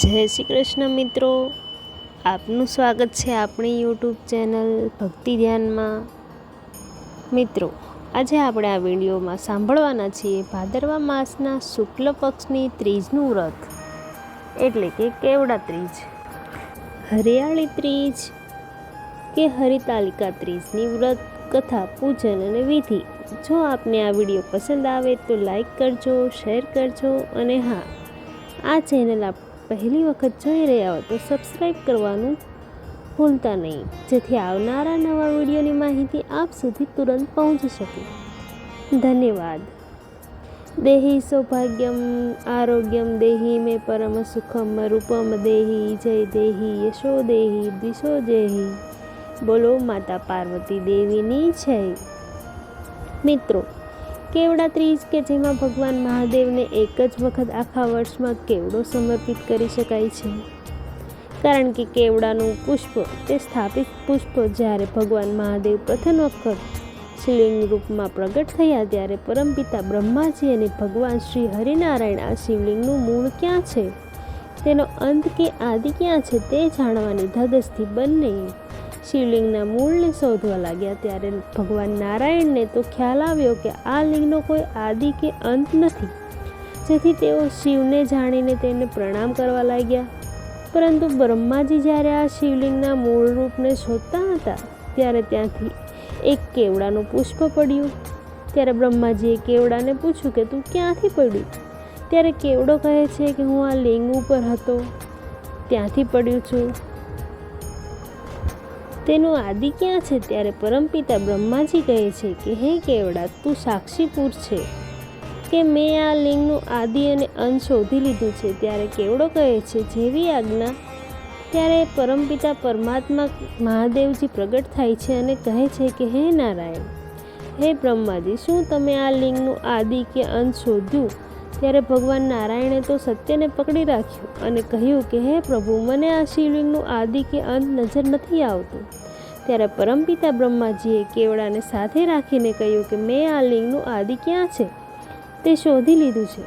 જય શ્રી કૃષ્ણ મિત્રો. આપનું સ્વાગત છે આપણી યુટ્યુબ ચેનલ ભક્તિ ધ્યાનમાં. મિત્રો, આજે આપણે આ વિડીયોમાં સાંભળવાના છીએ ભાદરવા માસના શુક્લ પક્ષની ત્રીજનું વ્રત. એટલે કે કેવડા ત્રીજ. હરિયાળી ત્રીજ કે હરિતાલિકા ત્રીજની વ્રત, કથા, પૂજન અને વિધિ. જો આપને આ વીડિયો પસંદ આવે તો લાઈક કરજો, શેર કરજો અને હા, આ ચેનલ આપ પહેલી વખત જોઈ રહ્યા હો તો સબસ્ક્રાઈબ કરવાનું ભૂલતા નહીં. જેથી આવનારા નવા વિડીયોની માહિતી આપ સુધી તુરંત પહોંચી શકે. ધન્યવાદ. દેહી સૌભાગ્યમ, આરોગ્યમ દેહી મે પરમ સુખમ, રૂપમ દેહી, જય દેહી, યશો દેહી, દિશો દેહી. બોલો માતા પાર્વતી દેવીની જય. મિત્રો કેવડા ત્રીજ કે જેમાં ભગવાન મહાદેવને એક જ વખત આખા વર્ષમાં કેવડો સમર્પિત કરી શકાય છે? કારણ કે કેવડાનું પુષ્પ તે સ્થાપિત પુષ્પ જ્યારે ભગવાન મહાદેવ પ્રથમ વખત શિવલિંગ રૂપમાં પ્રગટ થયા ત્યારે પરમપિતા બ્રહ્માજી અને ભગવાન શ્રી હરિનારાયણ આ શિવલિંગનું મૂળ ક્યાં છે? તેનો અંત કે આદિ ક્યાં છે તે જાણવાની ધગસથી બંને શિવલિંગના મૂળને શોધવા લાગ્યા ત્યારે ભગવાન નારાયણને તો ખ્યાલ આવ્યો કે આ લિંગનો કોઈ આદિ કે અંત નથી. જેથી તેઓ શિવને જાણીને તેને પ્રણામ કરવા લાગ્યા. પરંતુ બ્રહ્માજી જ્યારે આ શિવલિંગના મૂળ રૂપને શોધતા હતા, ત્યારે ત્યાંથી એક કેવડાનું પુષ્પ પડ્યું. ત્યારે બ્રહ્માજીએ કેવડાને પૂછ્યું કે, તું ક્યાંથી પડ્યું ત્યારે કેવડો કહે છે કે, હું આ લિંગ ઉપર હતો. ત્યાંથી પડ્યું છું. તેનું આદિ ક્યાં છે? ત્યારે પરમપિતા બ્રહ્માજી કહે છે કે, હે કેવડા, તું સાક્ષીપુર છે કે મેં આ લિંગનું આદિ અને અંત શોધી લીધું છે? ત્યારે કેવડો કહે છે, જેવી આજ્ઞા ત્યારે પરમપિતા પરમાત્મા મહાદેવજી પ્રગટ થાય છે અને કહે છે કે, હે નારાયણ, હે બ્રહ્માજી, શું તમે આ લિંગનું આદિ કે અંત શોધ્યું ત્યારે ભગવાન નારાયણે તો સત્યને પકડી રાખ્યું અને કહ્યું કે, હે પ્રભુ, મને આ શિવલિંગનું આદિ કે અંત નજર નથી આવતું. ત્યારે પરમપિતા બ્રહ્માજીએ કેવડાને સાથે રાખીને કહ્યું કે, મેં આ લિંગનું આદિ ક્યાં છે? તે શોધી લીધું છે.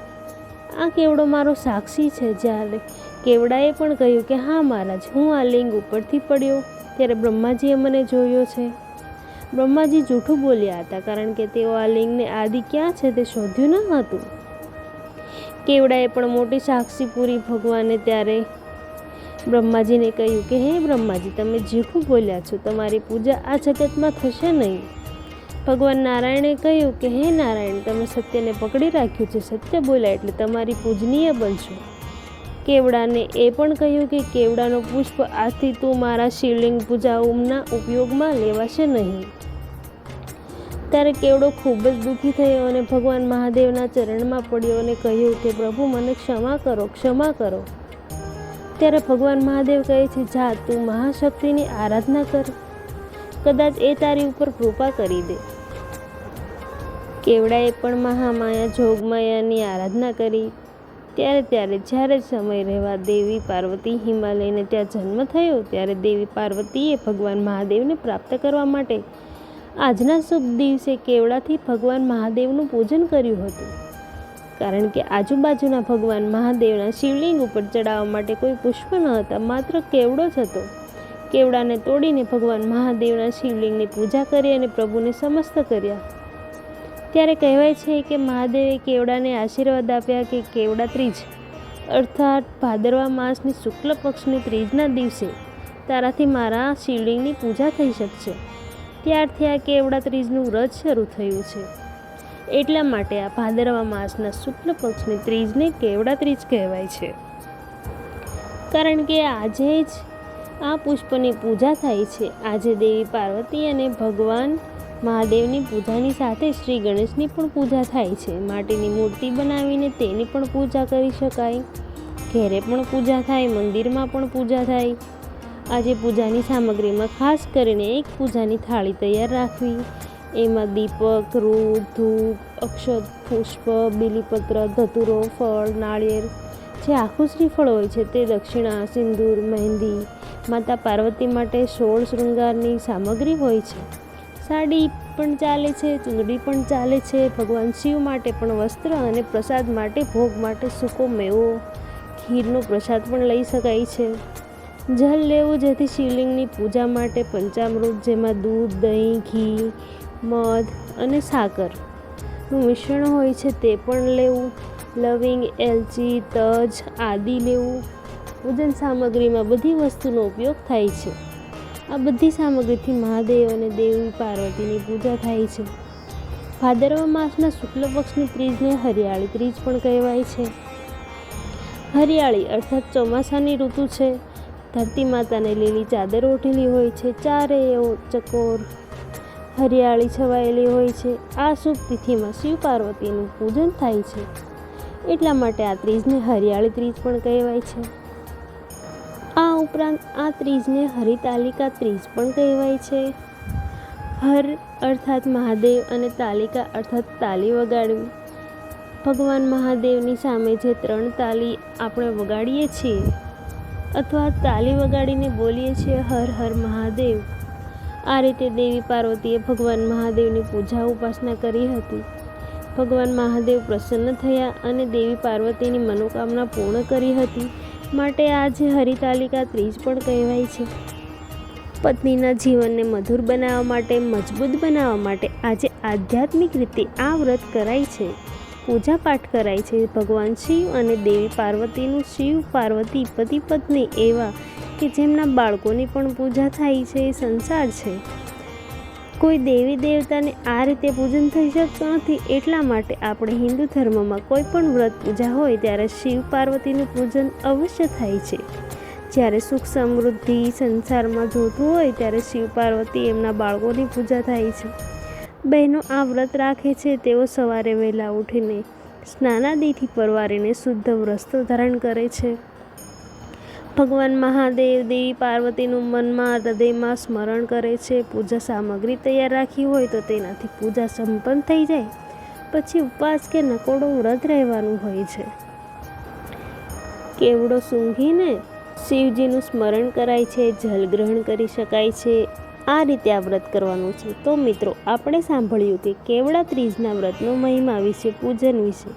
આ કેવડો મારો સાક્ષી છે, જ્યારે કેવડાએ પણ કહ્યું કે, હા મહારાજ, હું આ લિંગ ઉપરથી પડ્યો. ત્યારે બ્રહ્માજીએ મને જોયો છે. બ્રહ્માજી જૂઠું બોલ્યા હતા, કારણ કે તેઓ આ લિંગને આદિ ક્યાં છે તે શોધ્યું ન હતું. કેવડાએ પણ મોટી સાક્ષી પૂરી ભગવાને ત્યારે બ્રહ્માજીને કહ્યું કે, હે બ્રહ્માજી, તમે જીખું બોલ્યા છો, તમારી પૂજા આ જગતમાં થશે નહીં. ભગવાન નારાયણે કહ્યું કે, હે નારાયણ, તમે સત્યને પકડી રાખ્યું છે, સત્ય બોલ્યા એટલે તમારી પૂજનીય બનશો. કેવડાને એ પણ કહ્યું કે, કેવડાનો પુષ્પ આજથી તું મારા શિવલિંગ પૂજાઓના ઉપયોગમાં લેવાશે નહીં. ત્યારે કેવડો ખૂબ જ દુઃખી થયો અને ભગવાન મહાદેવના ચરણમાં પડ્યો અને કહ્યું કે, પ્રભુ, મને ક્ષમા કરો ક્ષમા કરો. ત્યારે ભગવાન મહાદેવ કહે છે, જા, તું મહાશક્તિની આરાધના કર. કદાચ એ તારી ઉપર કૃપા કરી દે. કેવડાએ પણ મહામાયા, જોગમાયાની આરાધના કરી. ત્યારે ત્યારે જ્યારે સમય રહેવા દેવી પાર્વતી હિમાલયને ત્યાં જન્મ થયો, ત્યારે દેવી પાર્વતીએ ભગવાન મહાદેવને પ્રાપ્ત કરવા માટે આજના શુભ દિવસે કેવડાથી ભગવાન મહાદેવનું પૂજન કર્યું હતું? કારણ કે આજુબાજુના ભગવાન મહાદેવના શિવલિંગ ઉપર ચડાવવા માટે કોઈ પુષ્પ ન હતા, માત્ર કેવડો જ હતો. કેવડાને તોડીને ભગવાન મહાદેવના શિવલિંગની પૂજા કરી અને પ્રભુને સમસ્ત કર્યા. ત્યારે કહેવાય છે કે મહાદેવે કેવડાને આશીર્વાદ આપ્યા કે કેવડા ત્રીજ. અર્થાત ભાદરવા માસની શુક્લ પક્ષની ત્રીજના દિવસે તારાથી મારા શિવલિંગની પૂજા થઈ શકશે. ત્યારથી આ કેવડા ત્રીજનું વ્રત શરૂ થયું છે. એટલા માટે આ ભાદરવા માસના શુક્લ પક્ષની ત્રીજને કેવડા ત્રીજ કહેવાય છે. કારણ કે આજે જ આ પુષ્પની પૂજા થાય છે. આજે દેવી પાર્વતી અને ભગવાન મહાદેવની પૂજાની સાથે શ્રી ગણેશની પણ પૂજા થાય છે. માટીની મૂર્તિ બનાવીને તેની પણ પૂજા કરી શકાય. ઘેરે પણ પૂજા થાય, મંદિરમાં પણ પૂજા થાય. આજે પૂજાની સામગ્રીમાં ખાસ કરીને એક પૂજાની થાળી તૈયાર રાખવી. એમાં દીપક રૂ ધૂપ, અક્ષત, પુષ્પ, બીલીપત્ર, ધતુરો, ફળ, નાળિયેર, જે આખું શ્રીફળ હોય છે તે દક્ષિણા, સિંદૂર, મહેંદી, માતા પાર્વતી માટે સોળ શૃંગારની સામગ્રી હોય છે. સાડી પણ ચાલે છે, ચૂંદડી પણ ચાલે છે, ભગવાન શિવ માટે પણ વસ્ત્ર અને પ્રસાદ માટે ભોગ માટે સૂકો મેવો, ખીરનો પ્રસાદ પણ લઈ શકાય છે. જલ લેવું જેથી શિવલિંગની પૂજા માટે પંચામૃત જેમાં દૂધ, દહીં, ઘી, મધ અને સાકરનું મિશ્રણ હોય છે તે પણ લેવું. લવિંગ, એલચી, તજ આદિ લેવું. પૂજન સામગ્રીમાં બધી વસ્તુનો ઉપયોગ થાય છે. આ બધી સામગ્રીથી મહાદેવ અને દેવી પાર્વતીની પૂજા થાય છે. ભાદરવા માસના શુક્લ પક્ષની ત્રીજને હરિયાળી ત્રીજ પણ કહેવાય છે. હરિયાળી અર્થાત ચોમાસાની ઋતુ છે. ધરતી માતાને લીલી ચાદર ઓઢેલી હોય છે, ચારે એવો ચકોર હરિયાળી છવાયેલી હોય છે. આ શુભ તિથિમાં શિવ પાર્વતીનું પૂજન થાય છે. એટલા માટે આ ત્રીજને હરિયાળી ત્રીજ પણ કહેવાય છે. આ ઉપરાંત આ ત્રીજને હરિતાલિકા ત્રીજ પણ કહેવાય છે. હર અર્થાત મહાદેવ અને તાલિકા અર્થાત તાલી વગાડવી. ભગવાન મહાદેવની સામે જે ત્રણ તાલી આપણે વગાડીએ છીએ અથવા તાલી વગાડીને બોલીએ છીએ, હર હર મહાદેવ. આ રીતે દેવી પાર્વતીએ ભગવાન મહાદેવની પૂજા ઉપાસના કરી હતી. ભગવાન મહાદેવ પ્રસન્ન થયા અને દેવી પાર્વતીની મનોકામના પૂર્ણ કરી હતી. માટે આજે હરિતાલિકા ત્રીજ પણ કહેવાય છે. પત્નીના જીવનને મધુર બનાવવા માટે, મજબૂત બનાવવા માટે આજે આધ્યાત્મિક રીતે આ વ્રત કરાય છે. પૂજા પાઠ કરાય છે. ભગવાન શિવ અને દેવી પાર્વતીનું શિવ, પાર્વતી, પતિ, પત્ની એવા કે જેમના બાળકોની પણ પૂજા થાય છે એ સંસાર છે. કોઈ દેવી દેવતાને આ રીતે પૂજન થઈ શકતું નથી, એટલા માટે આપણે હિન્દુ ધર્મમાં કોઈ પણ વ્રત પૂજા હોય ત્યારે શિવ પાર્વતીનું પૂજન અવશ્ય થાય છે. જ્યારે સુખ સમૃદ્ધિ સંસારમાં જોતું હોય ત્યારે શિવ પાર્વતી એમના બાળકોની પૂજા થાય છે. બહેનો આ વ્રત રાખે છે. તેઓ સવારે વહેલા ઉઠીને સ્નાનાદિથી પરવારીને શુદ્ધ વસ્ત્ર ધારણ કરે છે. ભગવાન મહાદેવ દેવી પાર્વતીનું મનમાં હૃદયમાં સ્મરણ કરે છે. પૂજા સામગ્રી તૈયાર રાખી હોય તો તેનાથી પૂજા સંપન્ન થઈ જાય. પછી ઉપવાસ કે નકોડો વ્રત રહેવાનું હોય છે. કેવડો સૂંઘીને શિવજીનું સ્મરણ કરાય છે. જલગ્રહણ કરી શકાય છે. આ રીતે આ વ્રત કરવાનું છે. તો મિત્રો, આપણે સાંભળ્યું કે કેવડા ત્રીજના વ્રતનો મહિમા વિશે પૂજન વિશે.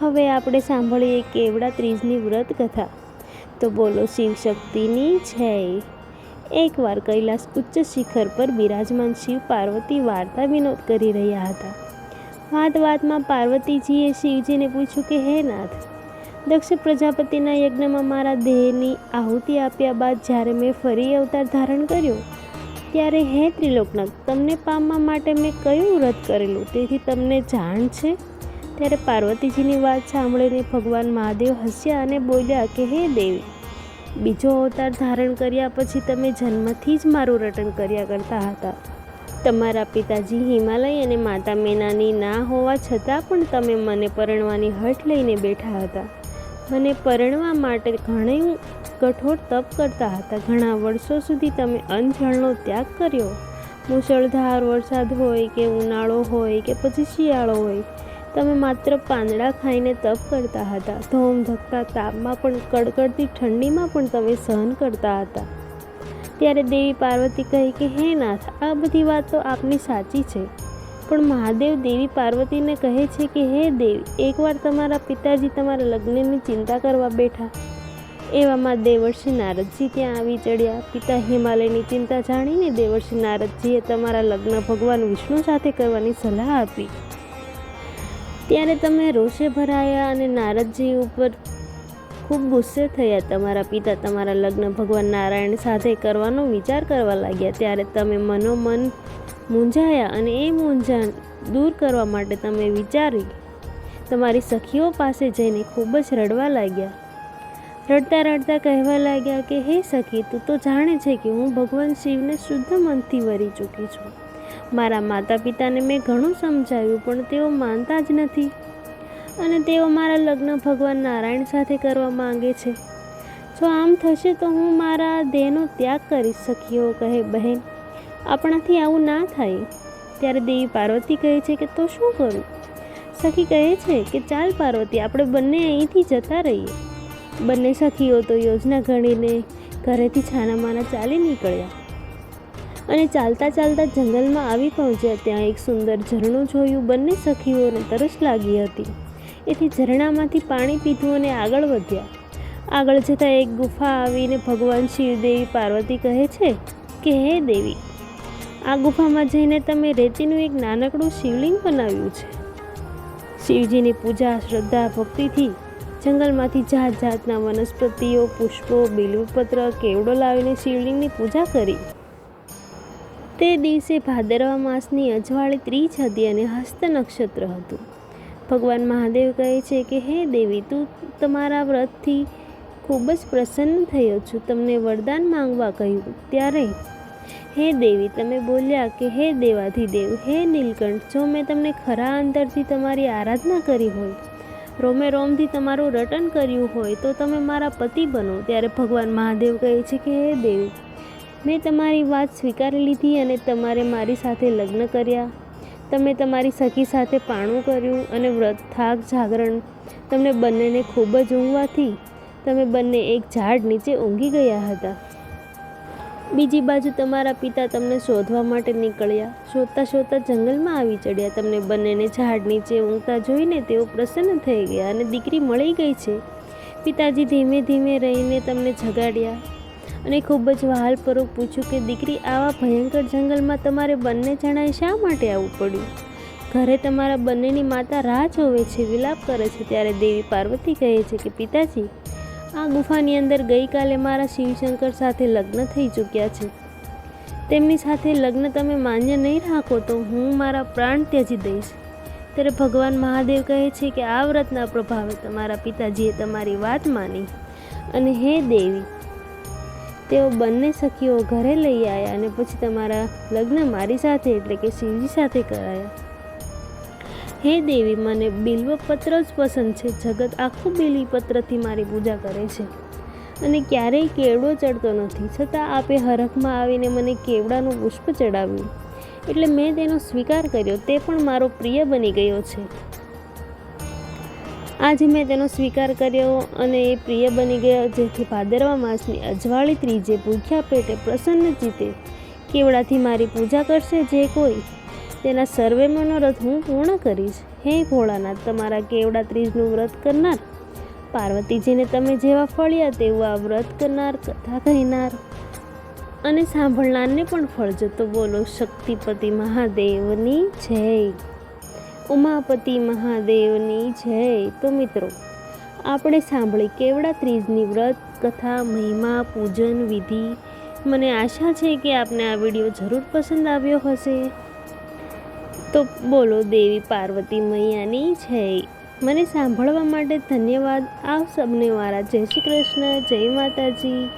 હવે આપણે સાંભળીએ કેવડા ત્રીજની વ્રત કથા તો બોલો, શિવ શક્તિની છે એકવાર કૈલાસ ઉચ્ચ શિખર પર બિરાજમાન શિવ પાર્વતી વાર્તા વિનોદ કરી રહ્યા હતા. વાત વાતમાં પાર્વતીજીએ શિવજીને પૂછ્યું કે, હે નાથ, દક્ષ પ્રજાપતિના યજ્ઞમાં મારા દેહની આહુતિ આપ્યા બાદ જ્યારે મેં ફરી અવતાર ધારણ કર્યો ત્યારે હે ત્રિલોકનાથ, તમને પામવા માટે મેં કયું વ્રત કરેલું? તેથી તમને જાણ છે. ત્યારે પાર્વતીજીની વાત સાંભળીને ભગવાન મહાદેવ હસ્યા અને બોલ્યા કે, હે દેવી, બીજો અવતાર ધારણ કર્યા પછી તમે જન્મથી જ મારું રટન કર્યા કરતા હતા. તમારા પિતાજી હિમાલય અને માતા મેનાની ના હોવા છતાં પણ તમે મને પરણવાની હઠ લઈને બેઠા હતા. મને પરણવા માટે ઘણી કઠોર તપ કરતા હતા. ઘણા વર્ષો સુધી તમે અનજણનો ત્યાગ કર્યો. મુશળધાર વરસાદ હોય કે ઉનાળો હોય કે પછી શિયાળો હોય, તમે માત્ર પાંદડા ખાઈને તપ કરતા હતા. ધોમ ધકતા તાપમાં પણ, કડકડતી ઠંડીમાં પણ તમે સહન કરતા હતા. ત્યારે દેવી પાર્વતી કહી કે, હે નાથ, આ બધી વાતો આપની સાચી છે. પણ મહાદેવ દેવી પાર્વતીને કહે છે કે, હે દેવી, એકવાર તમારા પિતાજી તમારા લગ્નની ચિંતા કરવા બેઠા. એવામાં દેવર્ષિ નારદજી ત્યાં આવી ચડ્યા. પિતા હિમાલયની ચિંતા જાણીને દેવર્ષિ નારદજીએ તમારા લગ્ન ભગવાન વિષ્ણુ સાથે કરવાની સલાહ આપી. ત્યારે તમે રોષે ભરાયા અને નારદજી ઉપર ખૂબ ગુસ્સે થયા. તમારા પિતા તમારા લગ્ન ભગવાન નારાયણ સાથે કરવાનો વિચાર કરવા લાગ્યા. ત્યારે તમે મનોમન મૂંઝાયા અને એ મૂંઝાણ દૂર કરવા માટે તમે વિચારી તમારી સખીઓ પાસે જઈને ખૂબ જ રડવા લાગ્યા. રડતા રડતા કહેવા લાગ્યા કે, હે સખી, તું તો જાણે છે કે હું ભગવાન શિવને શુદ્ધ મનથી વરી ચૂકી છું. મારા માતા પિતાને મેં ઘણું સમજાવ્યું, પણ તેઓ માનતા જ નથી. અને તેઓ મારા લગ્ન ભગવાન નારાયણ સાથે કરવા માંગે છે. જો આમ થશે તો હું મારા દેહનો ત્યાગ કરીશ, સખીઓ કહે, બહેન આપણાથી આવું ના થાય. ત્યારે દેવી પાર્વતી કહે છે કે તો શું કરું? સખી કહે છે કે ચાલ પાર્વતી, આપણે બંને અહીંથી જતા રહીએ. બંને સખીઓ તો યોજના ઘડીને ઘરેથી છાનામાના ચાલી નીકળ્યા. અને ચાલતા ચાલતા જંગલમાં આવી પહોંચ્યા. ત્યાં એક સુંદર ઝરણું જોયું. બંને સખીઓને તરસ લાગી હતી. એથી ઝરણામાંથી પાણી પીધું અને આગળ વધ્યા. આગળ જતાં એક ગુફા આવીને ભગવાન શિવદેવી પાર્વતી કહે છે કે, હે દેવી આ ગુફામાં જઈને તમે રેતીનું એક નાનકડું શિવલિંગ બનાવ્યું છે. શિવજીની પૂજા, શ્રદ્ધા, ભક્તિથી જંગલમાંથી જાત જાતના વનસ્પતિઓ, પુષ્પો, બિલુપત્ર, કેવડો લાવીને શિવલિંગની પૂજા કરી. તે દિવસે ભાદરવા માસની અજવાળી ત્રીજ હતી અને હસ્ત નક્ષત્ર હતું. ભગવાન મહાદેવ કહે છે કે, હે દેવી, તું તમારા વ્રતથી ખૂબ જ પ્રસન્ન થયો છું. તમને વરદાન માંગવા કહ્યું. ત્યારે હે દેવી, તમે બોલ્યા કે હે દેવાધિદેવ, હે નીલકંઠ, જો મેં તમને ખરા અંતરથી તમારી આરાધના કરી હોય, રોમે રોમથી તમારું રટન કર્યું હોય, તો તમે મારા પતિ બનો. ત્યારે ભગવાન મહાદેવ કહે છે કે, હે દેવી, મેં તમારી વાત સ્વીકારી લીધી અને તમારે મારી સાથે લગ્ન કર્યા. તમે તમારી સખી સાથે પાણું કર્યું અને વ્રત, થાક, જાગરણ તમને બંનેને ખૂબ જ ઊંઘવાથી, તમે બંને એક ઝાડ નીચે ઊંઘી ગયા હતા. બીજી બાજુ તમારા પિતા તમને શોધવા માટે નીકળ્યા. શોધતા શોધતા જંગલમાં આવી ચડ્યા. તમને બંનેને ઝાડ નીચે ઊંઘતા જોઈને તેઓ પ્રસન્ન થઈ ગયા અને દીકરી મળી ગઈ છે. પિતાજી ધીમે ધીમે રહીને તમને જગાડ્યા અને ખૂબ જ વહાલપૂર્વક પૂછ્યું કે, દીકરી, આવા ભયંકર જંગલમાં તમારે બંને જણાએ શા માટે આવવું પડ્યું? ઘરે તમારા બંનેની માતા રાહ જોવે છે, વિલાપ કરે છે. ત્યારે દેવી પાર્વતી કહે છે કે, પિતાજી આ ગુફાની અંદર ગઈકાલે મારા શિવશંકર સાથે લગ્ન થઈ ચૂક્યા છે. તેમની સાથે લગ્ન તમે માન્ય નહીં રાખો તો હું મારા પ્રાણ ત્યજી દઈશ. ત્યારે ભગવાન મહાદેવ કહે છે કે આ વ્રતના પ્રભાવે તમારા પિતાજીએ તમારી વાત માની અને હે દેવી, તેઓ બંને સખીઓ ઘરે લઈ આવ્યા અને પછી તમારા લગ્ન મારી સાથે એટલે કે શિવજી સાથે કરાયા. હે દેવી, મને બિલ્વપત્ર જ પસંદ છે. જગત આખું બિલીપત્રથી મારી પૂજા કરે છે અને ક્યારેય કેવડો ચડતો નથી. છતાં આપે હરખમાં આવીને મને કેવડાનું પુષ્પ ચડાવ્યું. એટલે મેં તેનો સ્વીકાર કર્યો. તે પણ મારો પ્રિય બની ગયો છે. આજે મેં તેનો સ્વીકાર કર્યો અને એ પ્રિય બની ગયો જેથી ભાદરવા માસની અજવાળી ત્રીજે ભૂખ્યા પેટે પ્રસન્ન જીતે કેવડાથી મારી પૂજા કરશે જે કોઈ? તેના સર્વે મનોરથ હું પૂર્ણ કરીશ. હે ભોળાનાથ, તમારા કેવડા ત્રીજનું વ્રત કરનાર? પાર્વતીજીને તમે જેવા ફળ્યા તેવું આ વ્રત કરનાર કથા કહેનાર. અને સાંભળનારને પણ ફળજો તો બોલો, શક્તિપતિ મહાદેવની જય. ઉમાપતિ મહાદેવની જય. તો મિત્રો, આપણે સાંભળી કેવડા ત્રીજની વ્રત, કથા, મહિમા, પૂજન, વિધિ. મને આશા છે કે આપને આ વીડિયો જરૂર પસંદ આવ્યો હશે. તો બોલો, દેવી પાર્વતી મૈયાની જય. મને સાંભળવા માટે ધન્યવાદ. આપ સબને મારા. જય શ્રી કૃષ્ણ. જય માતાજી.